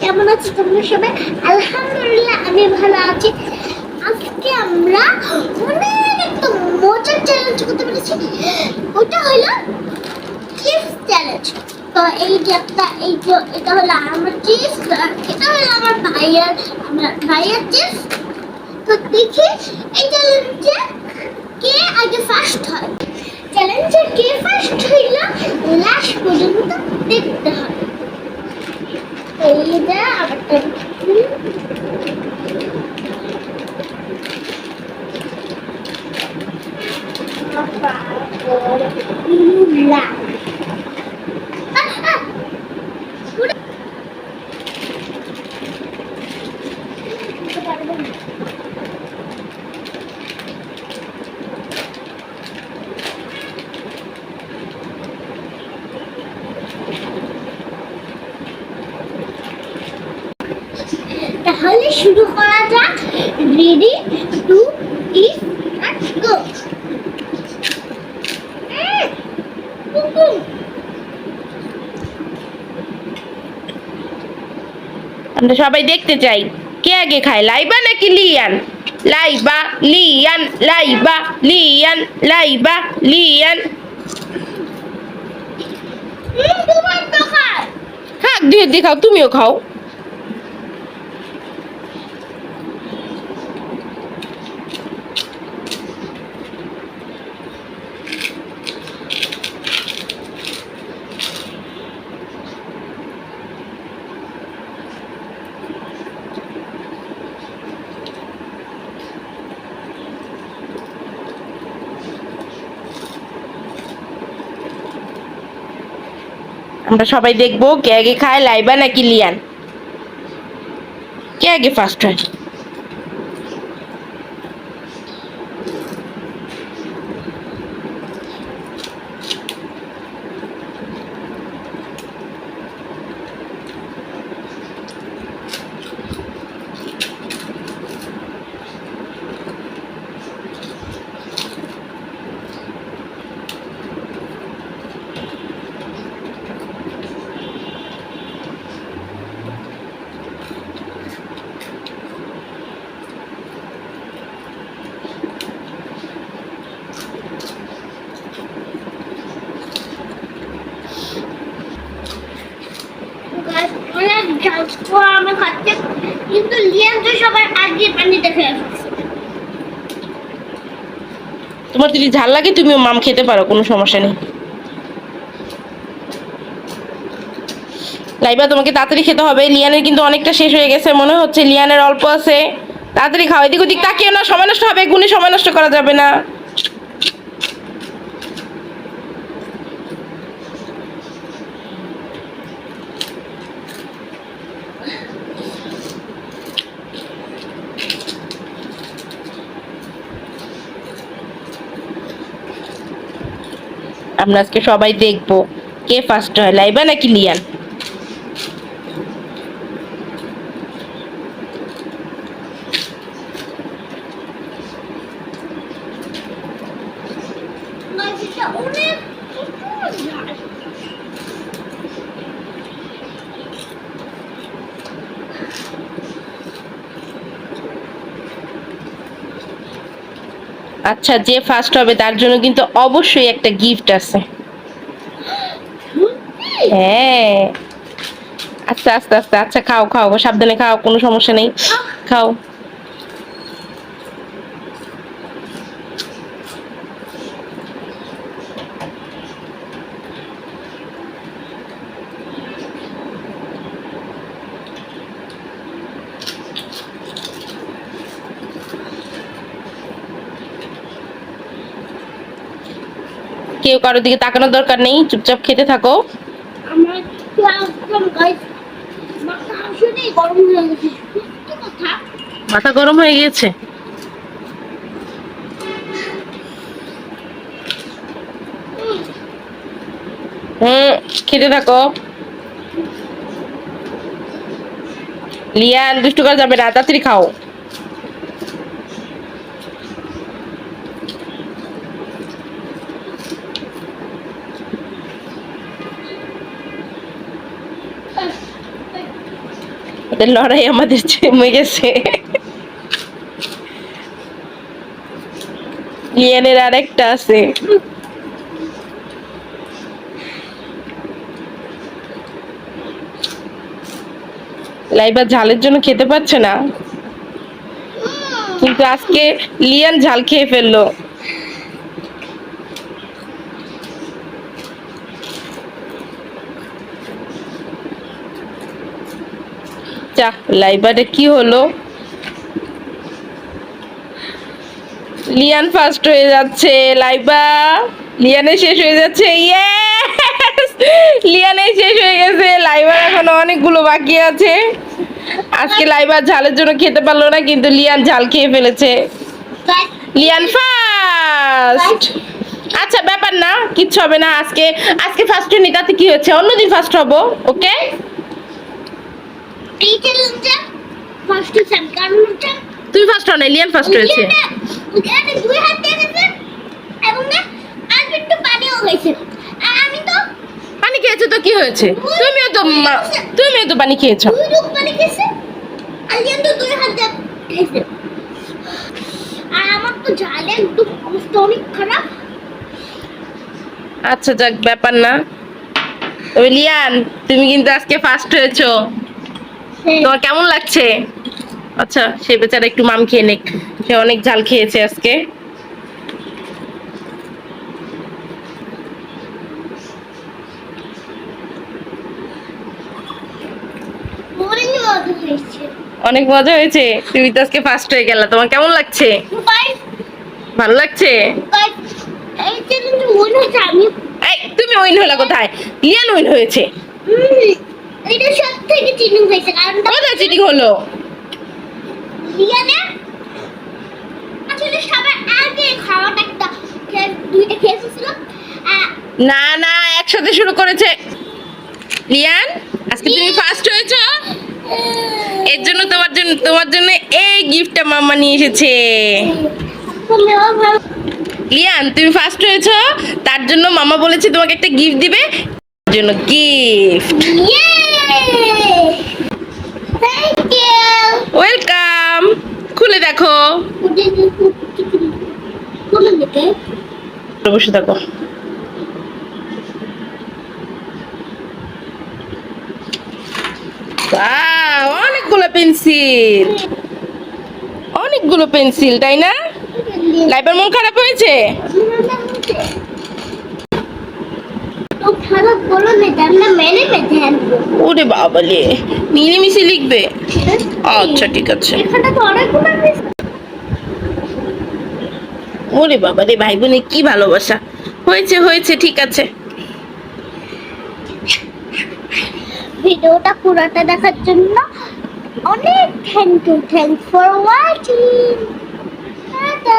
কেমন আছো আলহামদুলিল্লাহ, আমি ভালো আছি। আজকে আমরা চ্যালেঞ্জ করতে পেরেছি। ওটা হলো চ্যালেঞ্জ তো এই এটা হলো আমার এটা হলো আমার কে আগে ফার্স্ট হয়? চ্যালেঞ্জে কে ফার্স্ট পর্যন্ত দেখতে হবে এই যে তাহলে শুরু করা যাক। রেডি টু ইট গো আমরা সবাই দেখতে চাই। কে আগে খায় লাইবা নাকি লিয়ান? লাইবা লিয়ান লাইবা লিয়ান লাইবা লিয়ান। হ্যাঁ দিয়ে দিয়ে খাও তুমিও খাও। আমরা সবাই দেখব কে আগে খায় লাইবা নাকি লিয়ান? কে আগে ফার্স্ট হয়? কিন্তু লিয়ান সবার আগে পানিতে খেয়ে তোমার যদি ঝাল লাগে, তুমিও মাম খেতে পারো, কোনো সমস্যা নেই। লাইবা, তোমাকে তাড়াতাড়ি খেতে হবে। লিয়ানের কিন্তু অনেকটা শেষ হয়ে গেছে, মনে হচ্ছে লিয়ানের অল্প আছে। তাড়াতাড়ি খাও। এদিক ওদিক তাকিও না, সময় নষ্ট হবে, গুণে সময় নষ্ট করা যাবে না। আমরা আজকে সবাই দেখব কে ফার্স্ট হয় লাইবা নাকি লিয়ান? আচ্ছা যে ফার্স্ট হবে, তার জন্য কিন্তু অবশ্যই একটা গিফট আছে। হ্যাঁ। আচ্ছা আস্তে আস্তে আচ্ছা খাও খাও, সাবধানে খাও, কোনো সমস্যা নেই। খাও। কেউ কারোর দিকে তাকানোর দরকার নেই চুপচাপ খেতে থাকো। মাথা গরম হয়ে গেছে। গরম হয়ে গিয়েছে হুম খেতে থাকো। লিয়ান দুষ্টু করা যাবে না তাড়াতাড়ি খাও। লড়াই আমাদের জমে গেছে। লিয়ানের আরেকটা আছে। লাইবা ঝালের জন্য খেতে পারছে না। কিন্তু আজকে লিয়ান ঝাল খেয়ে ফেলল। যা লাইবারে কি হলো? লিয়ান ফার্স্ট হয়ে যাচ্ছে, লাইবা। লিয়ানের শেষ হয়ে যাচ্ছে ইয়েস লিয়ানের শেষ হয়ে গেছে, লাইবার এখনও অনেকগুলো বাকি আছে। আজকে লাইবার ঝালের জন্য খেতে পারল না, কিন্তু লিয়ান ঝাল খেয়ে ফেলেছে। লিয়ান ফার্স্ট আচ্ছা ব্যাপার না, কিচ্ছু হবে না, আজকে আজকে ফার্স্ট হয়নি, তাতে কি হচ্ছে? অন্যদিন ফার্স্ট হব ওকে চ্যালেঞ্জে ফার্স্ট কারণ হচ্ছে তুই ফার্স্ট হয়েছে। লিয়াটা লিয়াটা দুই হাত দিয়ে গেছে এবং আর একটু পানিও হয়েছে আর আমি তো পানি খেয়েছো তো কি হয়েছে? তুমিও তো তুমিও তো পানি খেয়েছো। দুই পানি খেয়েছে আর তো দুই হাত দিয়ে খেয়েছে। আর আমার তো জালে একদম অবস্থা অনেক খারাপ। আচ্ছা যাক ব্যাপার না। লিয়ান তুমি কিন্তু আজকে ফার্স্ট হয়েছো। তোমার কেমন লাগছে? আচ্ছা সে বেচারা একটু মাম খেয়ে নেক। সে অনেক ঝাল খেয়েছে আজকে। অনেক মজা হয়েছে। তুমি তো আজকে ফার্স্ট হয়ে গেলা। তোমার কেমন লাগছে? ভালো লাগছে? তুমি উইন হলা কোথায়? লিয়ান উইন হয়েছে। এটা সব থেকে হয়েছে কারণ কোথায় চিটিং হলো? লিয়ানে আসলে সবার আগে খাওয়াটা একটা দুইটা খেয়ে এসেছিল আহ, না না একসাথে শুরু করেছে। লিয়ান আজকে তুমি ফার্স্ট হয়েছো? এর জন্য তোমার জন্য তোমার জন্য এই গিফটটা মাম্মা নিয়ে এসেছে। লিয়ান তুমি ফার্স্ট হয়েছো? তার জন্য মামা বলেছে তোমাকে একটা গিফট দিবে। তার জন্য গিফট থ্যাংক ইউ ওয়েলকাম। খুলে দেখো। বসে থাকো। Wow, অনেকগুলো পেন্সিল। অনেকগুলো পেন্সিল তাই না? লাইবার মন খারাপ হয়েছে তো খারাপ বলো না আমরা মেনে বেঁধে আনব ওরে বাবালে মিলেমিশে লিখবে? আচ্ছা ঠিক আছে। ওরে বাবা রে ভাই বোনে কি ভালোবাসা। হয়েছে হয়েছে ঠিক আছে। ভিডিওটা পুরোটা দেখার জন্য অনেক thank you thank for watching tata.